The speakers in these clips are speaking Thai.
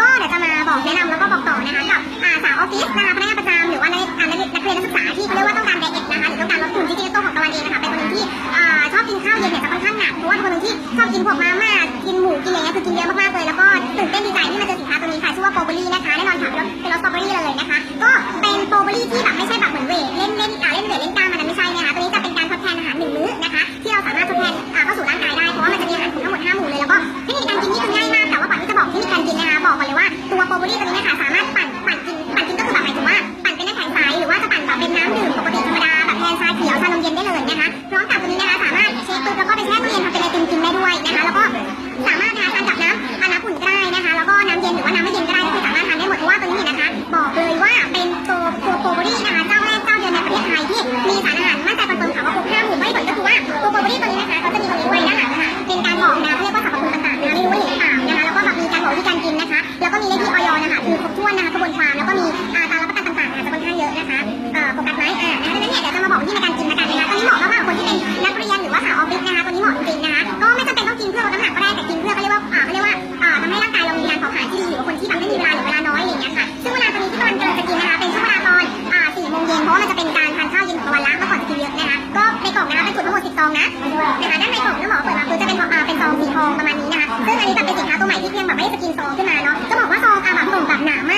ก็เดี๋ยวจะมาบอกแนะนำแล้วก็บอกต่อนะคะกับสาวออฟฟิศนะคะพนักงานประจำหรือว่านักนักเรียนนักศึกษาที่เขาเรียกว่าต้องการไดเอทนะคะหรือต้องการลดหุ่นจริงๆตัวของตะวันเองนะคะเป็นคนหนึงที่ชอบกินข้าวเย็นเนี่ยจะค่อนข้างหนักเพราะว่าเป็นคนหนึงที่ชอบกินพวกมา วนนะคะกระบวนความแล้วก็มีอาการรับประกันต่างๆอาจจะค่อนข้างเยอะนะคะเอ่อโฟกัสไหมอ่าดังนั้นเนี่ยเดี๋ยวจะมาบอกวิธีในการกินนะคะนะคะตอนนี้เหมาะมากๆคนที่เป็นนักเรียนหรือว่าสาวออฟฟิศนะคะตัวนี้เหมาะจริงๆนะคะก็ไม่จำเป็นต้องกินเพื่อลดน้ำหนักก็ได้แต่กินเพื่อเขาเรียกว่าอ่าเขาเรียกว่าอ่าทำให้ร่างกายเรามีการเผาผลาญที่ดีหรือคนที่แบบไม่มีเวลาหรือเวลาน้อยอะไรอย่างเงี้ยค่ะซึ่งเวลาตัวนี้ที่กำลังจะกินนะคะเป็นช่วงเวลาตอนอ่าสี่โมงเย็นเพราะมันจะเป็นการทานข้าวเย็นของวันละเมื่อก่อนจะกินเยอะนะคะก็ในกล่องนะคะเป็นจุดทั้งหมดสิบซองนะนะคะด้านในกล่องน้ำหมอเปิดมาคือจะเป็นอ่าเป็นซองสีทองประมาณนี้นะคะซึ่งอันนี้จะเป็นสินค้าตัวใหม่ที่เพียงแบบไม่ได้สกรีนซองขึ้นมาเนาะจะบอกว่าซองอะแบบกล่องแบบหนามาก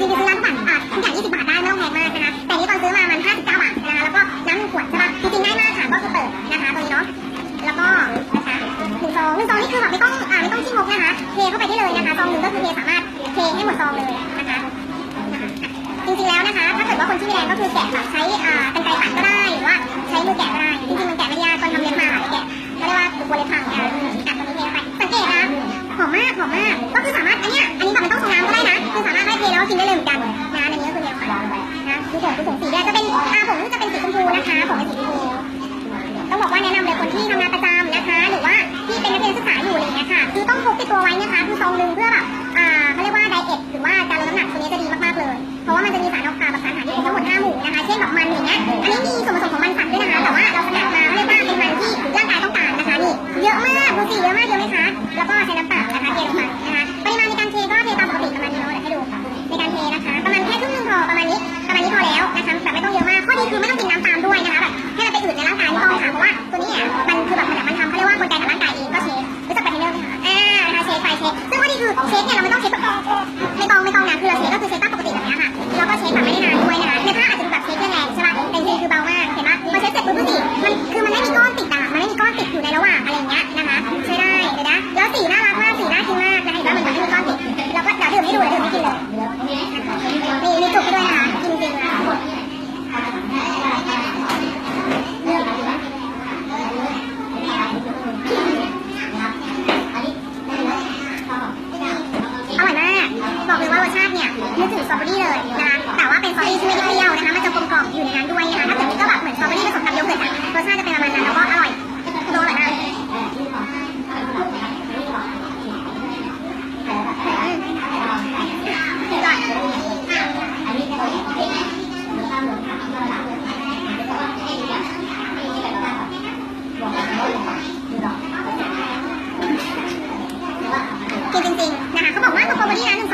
จริงๆซื้อร้านทุกบาทอะทุกอย่าง20 บาทได้ไม่ต้องแพงมากนะคะแต่นี่ตอนซื้อมามัน 59 บาทนะคะแล้วก็น้ำหนึ่งขวดใช่ปะจริงๆง่ายมากค่ะก็คือเปิดนะคะตัวนี้เนาะแล้วก็นะคะหนึ่งซองหนึ่งซองนี่คือแบบไม่ต้องอ่าไม่ต้องขี้งกนะคะเทเข้าไปได้เลยนะคะซองหนึ่งก็คือเทสามารถเทให้หมดซองเลยนะคะจริงๆแล้วนะคะ ถ้าเกิดว่าคนที่มีแรงก็คือแกะแบบใช้อ่ากรรไกรตัดก็ได้ ก็กินได้เลยเหมือนกันนะอันนี้ก็คือเดียวค่ะนะดูผงดูผงสีแดงจะเป็นอ่าผมจะเป็นสีชมพูนะคะผมเป็นสีชมพูต้องบอกว่าแนะนำเลยคนที่ทำงานประจำนะคะ หรือว่าที่เป็นนักเรียนศึกษาอยู่อะไรอย่างเงี้ยค่ะ คือต้องพกติดตัวไว้นะคะคือซองหนึงเพื่อแบบอ่าเขาเรียกว่าไดเอทหรือว่าการลดน้ำหนักตัวนี้จะ มันทำเขาเรียกว่ากลไกของร่างกายเองก็ สตรอเบอรี่เลยนะคะแต่ว่าเป็นสตรอเบอรี่ที่ไม่ได้เปรี้ยวนะคะมันจะกลมกล่อมอยู่ในนั้นด้วยนะคะ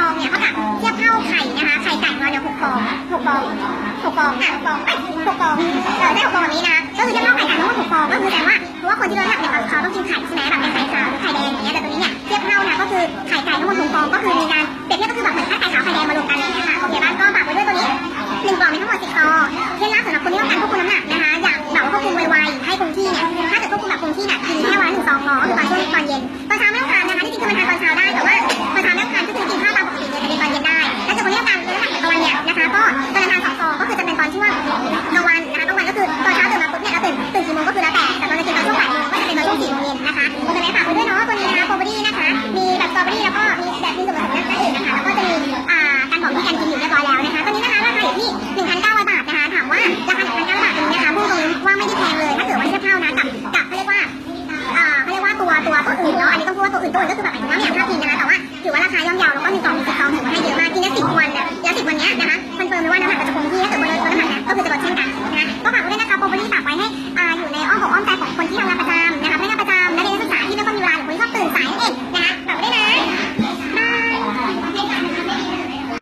องเนี่ยเขากักเทียบเท่าไข่นะคะ ไข่ไก่ของเราเนี่ยหกฟองหกฟองหกฟองอะหกฟองไม่หกฟองเออได้หกฟองแบบนี้นะก็คือเทียบเท่าไข่ไก่ทั้งหมดหกฟองก็คือแสดงว่าเพราะว่าคนที่ลดน้ำหนักเนี่ยเขาต้องกินไข่ใช่ไหม ตัวก็คือแบบหมายถึงว่าไม่อยากพลาดพิงนะคะแต่ว่าถือว่าราคาย่อมเยาแล้วก็มีกล่องมีสิบซองถือว่าให้เยอะมากกินได้สิบวันเนี่ยแล้วสิบวันเนี้ยนะคะคอนเฟิร์มเลยว่าน้ำหนักจะคงที่ถ้าเกิดคนเลดน้ำหนักนะก็คือจะลดเช่นกัน